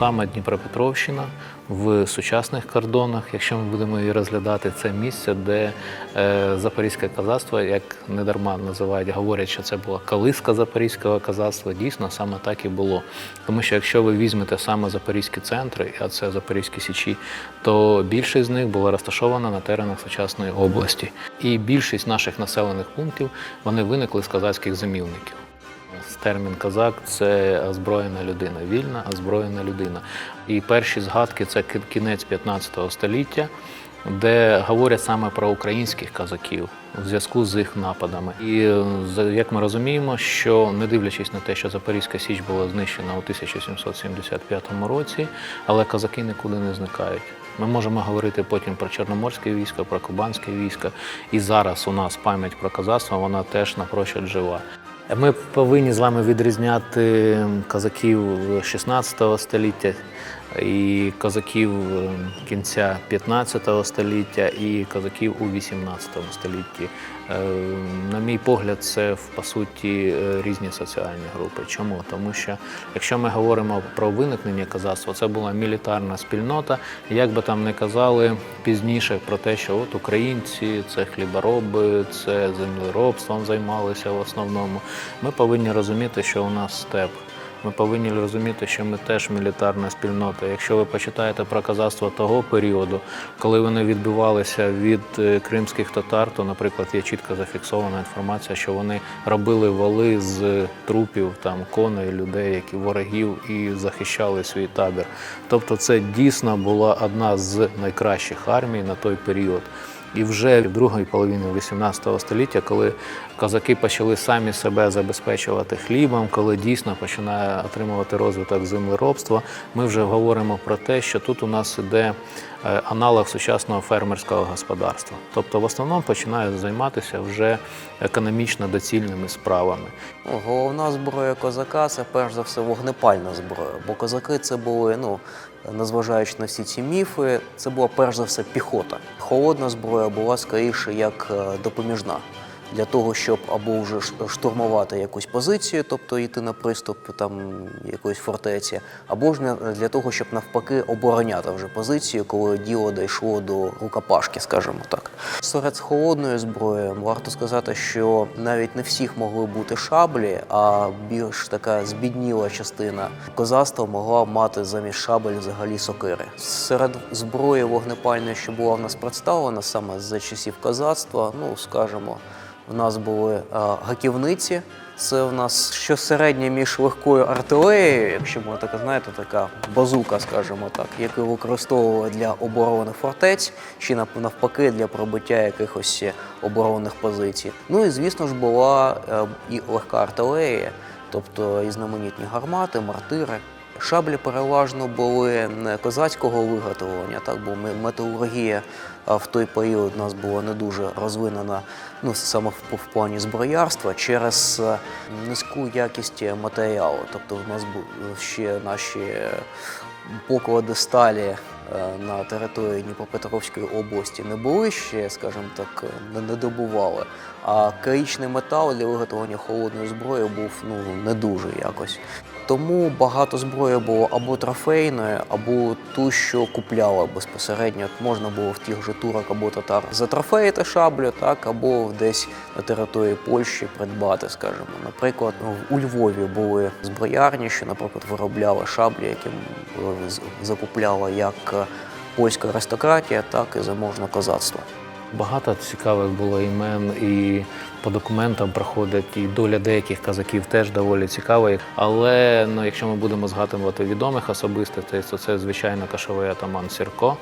саме Дніпропетровщина в сучасних кордонах, якщо ми будемо її розглядати, це місце, де е, запорізьке козацтво, як недарма називають, говорять, що це була колиска запорізького козацтва. Дійсно, саме так і було. Тому що якщо ви візьмете саме запорізькі центри, а це Запорізькі Січі, то більшість з них була розташована на теренах сучасної області. І більшість наших населених пунктів вони виникли з козацьких замівників. Термін козак це озброєна людина, вільна озброєна людина. І перші згадки це кінець 15 століття, де говорять саме про українських козаків у зв'язку з їх нападами. І е, як ми розуміємо, що не дивлячись на те, що Запорізька Січ була знищена у 1775 році, але козаки нікуди не зникають. Ми можемо говорити потім про Чорноморське військо, про Кубанське військо. І зараз у нас пам'ять про козацтво, вона теж напрочуд жива. Ми повинні з вами відрізняти козаків 16 століття і козаків е, кінця 15 століття і козаків у 18 столітті. Е, На мій погляд, це по суті е, різні соціальні групи. Чому? Тому що якщо ми говоримо про виникнення козацтва, це була мілітарна спільнота. Як би там не казали пізніше про те, що от українці це хлібороби, це землеробством займалися в основному. Ми повинні розуміти, що у нас степ. Ми повинні розуміти, що ми теж мілітарна спільнота. Якщо ви почитаєте про козацтво того періоду, коли вони відбивалися від е, кримських татар, то, наприклад, є чітко зафіксована інформація, що вони робили вали з трупів там коней, людей, які ворогів і захищали свій табір. Тобто, це дійсно була одна з найкращих армій на той період. І вже в другій половині 18 століття, коли козаки почали самі себе забезпечувати хлібом, коли дійсно починає отримувати розвиток землеробства, ми вже говоримо про те, що тут у нас іде е, аналог сучасного фермерського господарства. Тобто, в основному починає займатися вже економічно доцільними справами. Головна зброя козака це перш за все вогнепальна зброя. Бо козаки це були, ну, незважаючи на всі ці міфи, це була перш за все піхота. Холодна зброя була скоріше як е, допоміжна. Для того, щоб або вже штурмувати якусь позицію, тобто йти на приступ там якоїсь фортеці, або ж для того, щоб навпаки обороняти вже позицію, коли діло дійшло до рукопашки, скажімо так. Серед холодної зброї варто сказати, що навіть не всіх могли бути шаблі, а більш така збідніла частина козацтва могла мати замість шабель взагалі сокири. Серед зброї вогнепальної, що була в нас представлена саме за часів козацтва, ну скажімо, в нас були а, гаківниці. Це в нас щось середнє між легкою артилерією, якщо можна так знаєте, така базука, скажімо так, яку використовували для оборони фортець, чи нав- навпаки для пробиття якихось оборонних позицій. Ну і звісно ж була е, і легка артилерія, тобто і знаменітні гармати, мартири. Шаблі переважно були не козацького виготовлення, так бо металургія в той період у нас була не дуже розвинена, ну саме в, в плані зброярства через е, низьку якість матеріалу. Тобто в нас бу- ще наші е, поклади сталі е, на території Дніпропетровської області не були ще, скажімо так, не, не добували. А керічний метал для виготовлення холодної зброї був ну не дуже якось. Тому багато зброї було або трофейною, або ту, що купляла безпосередньо. От Можна було в тих же турок або татар затрофеїти шаблю, так, або десь на території Польщі придбати, скажімо. Наприклад, у Львові були зброярні, що, наприклад, виробляли шаблі, які закупляла як польська аристократія, так і заможне козацтво. Багато цікавих було імен, і по документам проходить, і доля деяких казаків теж доволі цікава. Але ну, якщо ми будемо згадувати відомих особистостей, то це звичайно кашовий атаман Сірко.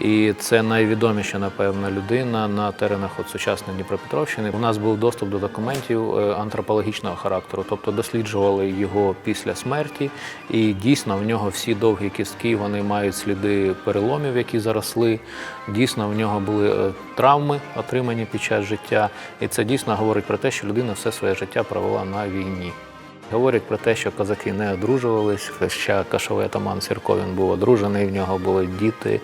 І це найвідоміша, напевно, людина на теренах от сучасної Дніпропетровщини. У нас був доступ до документів е, антропологічного характеру, тобто досліджували його після смерті, і дійсно в нього всі довгі кістки вони мають сліди переломів, які заросли. Дійсно, в нього були е, травми, отримані під час життя, і це дійсно говорить про те, що людина все своє життя провела на війні. Говорять про те, що козаки не одружувались, хоча кашовий атаман Сірко він був одружений, в нього були діти.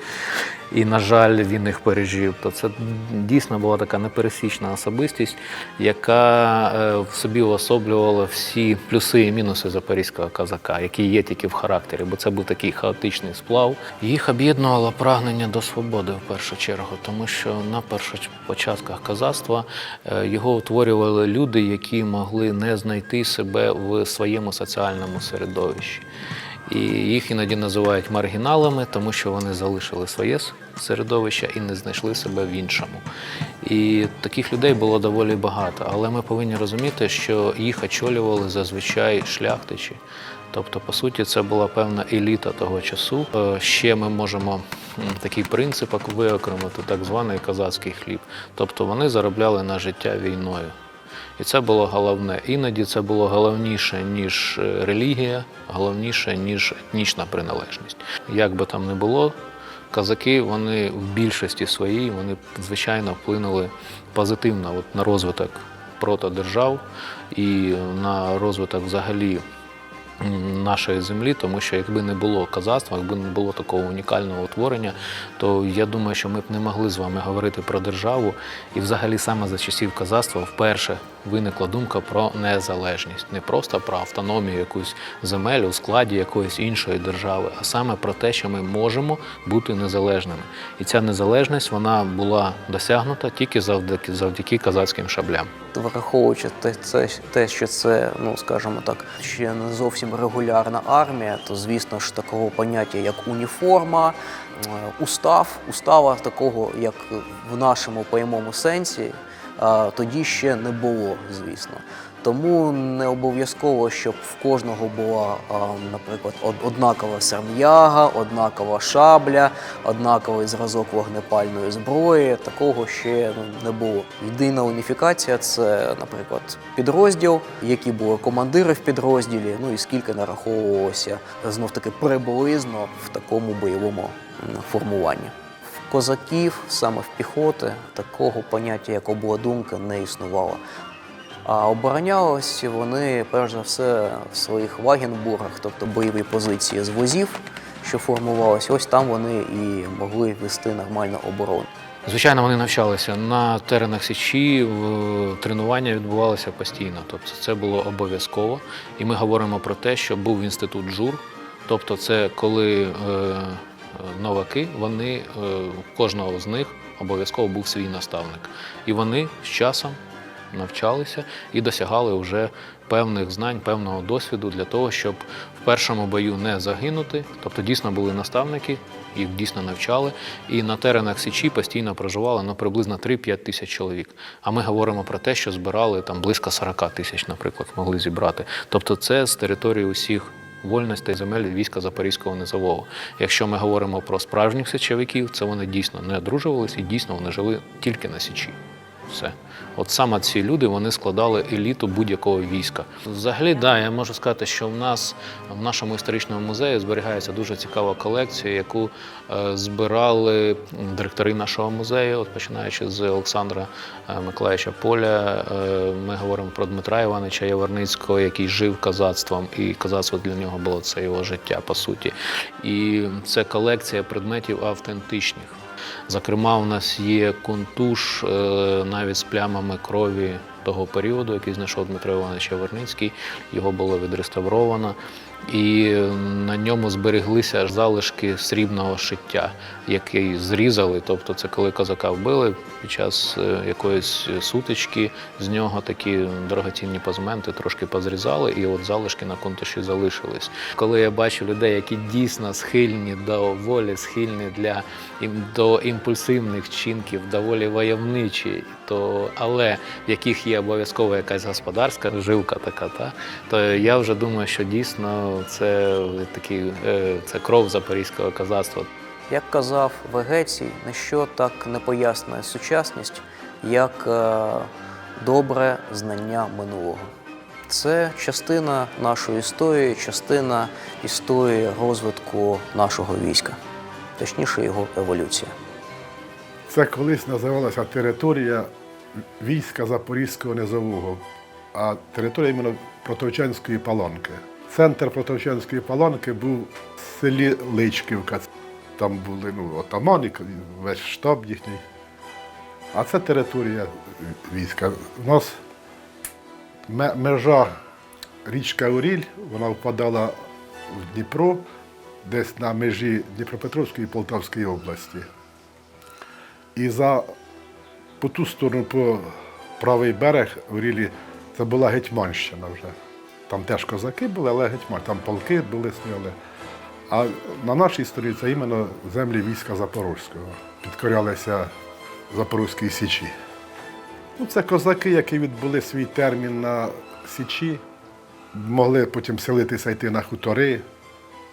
І, на жаль, він їх пережив, то це дійсно була така непересічна особистість, яка е, в собі уособлювала всі плюси і мінуси запорізького козака, які є тільки в характері, бо це був такий хаотичний сплав. Їх об'єднувало прагнення до свободи в першу чергу, тому що на перших початках козацтва е, його утворювали люди, які могли не знайти себе в своєму соціальному середовищі. І їх іноді називають маргіналами, тому що вони залишили своє середовище і не знайшли себе в іншому. І таких людей було доволі багато. Але ми повинні розуміти, що їх очолювали зазвичай шляхтичі. Тобто, по суті, це була певна еліта того часу. Е, Ще ми можемо такий принцип виокремити, так званий козацький хліб. Тобто вони заробляли на життя війною. І це було головне. Іноді це було головніше, ніж е, релігія, головніше, ніж етнічна приналежність. Як би там не було, казаки вони в більшості своїй вони звичайно вплинули позитивно от, на розвиток протодержав і на розвиток взагалі нашої землі, тому що якби не було казацтва, якби не було такого унікального утворення, то я думаю, що ми б не могли з вами говорити про державу. І взагалі саме за часів казацтва вперше виникла думка про незалежність, не просто про автономію якусь земель у складі якоїсь іншої держави, а саме про те, що ми можемо бути незалежними. І ця незалежність вона була досягнута тільки завдяки завдяки казацьким шаблям. Враховуючи те, це, те, що це, ну скажімо так, ще не зовсім регулярна армія, то звісно ж такого поняття, як уніформа, е, устав, устава такого, як в нашому прямому сенсі, тоді ще не було, звісно. Тому не обов'язково, щоб в кожного була, наприклад, однакова серм'яга, однакова шабля, однаковий зразок вогнепальної зброї. Такого ще ну, не було. Єдина уніфікація це, наприклад, підрозділ, які були командири в підрозділі, ну і скільки нараховувалося знов таки приблизно в такому бойовому формуванні. Козаків, саме в піхоти, такого поняття, як обладунка, не існувало. А оборонялися вони перш за все в своїх вагенбургах, тобто бойові позиції з возів, що формувалися. Ось там вони і могли вести нормальну оборону. Звичайно, вони навчалися на теренах Січі, тренування відбувалося постійно. Тобто це було обов'язково. І ми говоримо про те, що був інститут жур. Тобто, це коли е, новаки, вони е, кожного з них обов'язково був свій наставник. І вони з часом навчалися і досягали вже певних знань, певного досвіду для того, щоб в першому бою не загинути. Тобто дійсно були наставники, їх дійсно навчали. І на теренах Січі постійно проживало ну, приблизно 3-5 тисяч чоловік. А ми говоримо про те, що збирали там близько 40 тисяч, наприклад, могли зібрати. Тобто це з території усіх вольностей земель війська Запорізького низового. Якщо ми говоримо про справжніх січовиків, це вони дійсно не одружувалися і дійсно вони жили тільки на Січі. Все. От саме ці люди вони складали еліту будь-якого війська. Взагалі, да, я можу сказати, що в нас в нашому історичному музеї зберігається дуже цікава колекція, яку е, збирали директори нашого музею, от починаючи з Олександра е, Миколаївича Поля. Е, ми говоримо про Дмитра Івановича Яворницького, який жив козацтвом, і козацтво для нього було це його життя, по суті. І це колекція предметів автентичних. Зокрема, у нас є кунтуш е, навіть з плямами крові того періоду, який знайшов Дмитро Іванович Яворницький. Його було відреставровано. І на ньому збереглися залишки срібного шиття, який зрізали. Тобто, це коли козака вбили під час е, якоїсь сутички, з нього такі дорогоцінні позменти трошки позрізали, і от залишки на кунтуші залишились. Коли я бачу людей, які дійсно схильні до волі, схильні для до імпульсивних вчинків, доволі войовничі, то але в яких є обов'язково якась господарська жилка така, та то я вже думаю, що дійсно це такі е, це кров запорізького козацтва. Як казав Вегецій, ніщо так не пояснює сучасність, як е, добре знання минулого. Це частина нашої історії, частина історії розвитку нашого війська, точніше його еволюція. Це колись називалася територія війська Запорізького низового, а територія іменно Протовчанської палонки. Центр Протовчанської палонки був в селі Личківка. там були ну, отамани, весь штаб їхній. А це територія війська. У нас межа річка Уріль, вона впадала в Дніпро, десь на межі Дніпропетровської і Полтавської області. І за по ту сторону, по правий берег Урілі, це була Гетьманщина вже. Там теж козаки були, але гетьман, там полки були стояли. А на нашій стороні це іменно землі війська Запорозького. Підкорялися Запорозькій Січі. Ну, це козаки, які відбули свій термін на Січі, могли потім селитися йти на хутори.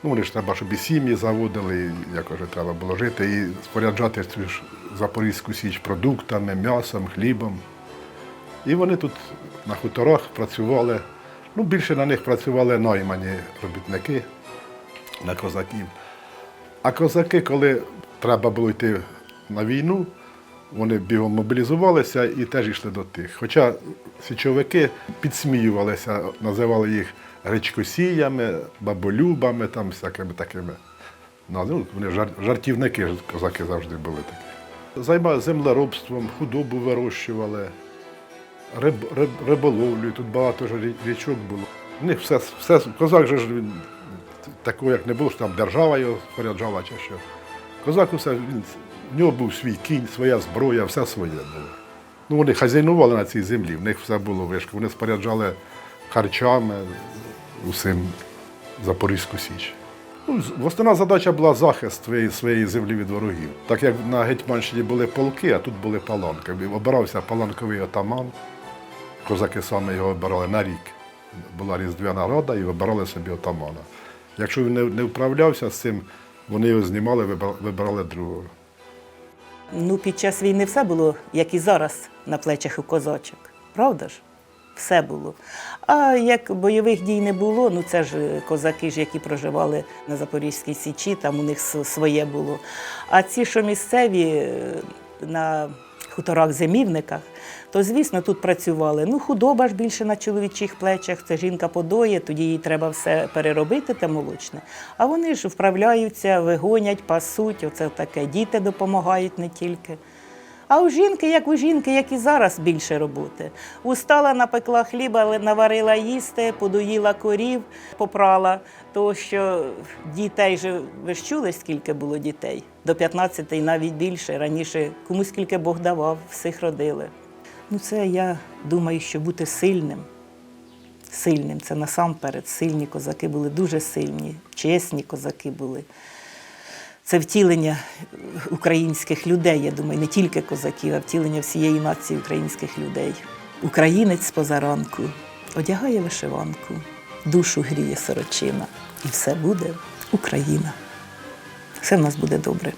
Ну, вони ж треба, щоб і сім'ї заводили, і як вже треба було жити, і споряджати цю ж Запорізьку Січ продуктами, м'ясом, хлібом. І вони тут на хуторах працювали. Ну, більше на них працювали наймані робітники на козаків. А козаки, коли треба було йти на війну, вони бігом мобілізувалися і теж йшли до тих. Хоча січовики підсміювалися, називали їх гречкосіями, баболюбами, там всякими такими. Ну, вони жар- жартівники козаки завжди були такі. Займалися землеробством, худобу вирощували, риб, риб, риболовлю, тут багато річок було. У них все, все, козак же ж він такого, як не було, що там держава його споряджала чи що. Козак усе, він, в нього був свій кінь, своя зброя, все своє було. Ну, вони хазяйнували на цій землі, в них все було вишко. Вони споряджали харчами, усім Запорізьку Січ. Ну, основна задача була захист своєї, своєї землі від ворогів. Так як на Гетьманщині були полки, а тут були паланки. Обирався паланковий отаман. Козаки саме його обирали на рік. Була різдвяна рада і вибирали собі отамана. Якщо він не, не вправлявся з цим, вони його знімали, вибирали другого. Ну, під час війни все було, як і зараз, на плечах у козачок. Правда ж? Все було. А як бойових дій не було, ну це ж козаки, ж, які проживали на Запорізькій Січі, там у них своє було. А ці, що місцеві е, на хуторах зимівниках, то звісно тут працювали. Ну, худоба ж більше на чоловічих плечах. Це жінка подоє, тоді їй треба все переробити те молочне. А вони ж вправляються, вигонять, пасуть. Оце таке. Діти допомагають не тільки. А у жінки, як у жінки, як і зараз, більше роботи. Устала, напекла хліба, наварила їсти, подоїла корів, попрала. Тому що дітей же ви ж чули, скільки було дітей? До 15 і навіть більше. Раніше комусь скільки Бог давав, всіх родили. Ну, це я думаю, що бути сильним. Сильним це насамперед. Сильні козаки були дуже сильні, чесні козаки були. Це втілення українських людей, я думаю, не тільки козаків, а втілення всієї нації українських людей. Українець позаранку одягає вишиванку, душу гріє сорочина, і все буде Україна. Все в нас буде добре.